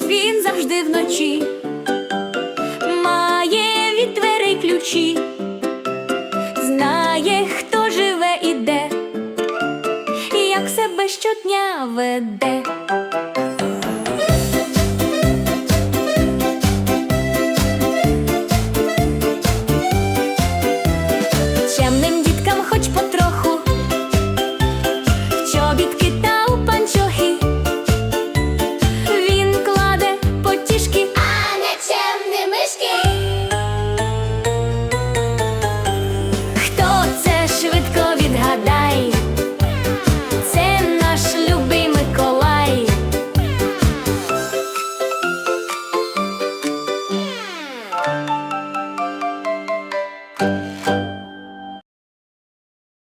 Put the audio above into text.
Він завжди вночі, має від дверей ключі, знає, хто живе і де, як себе щодня веде.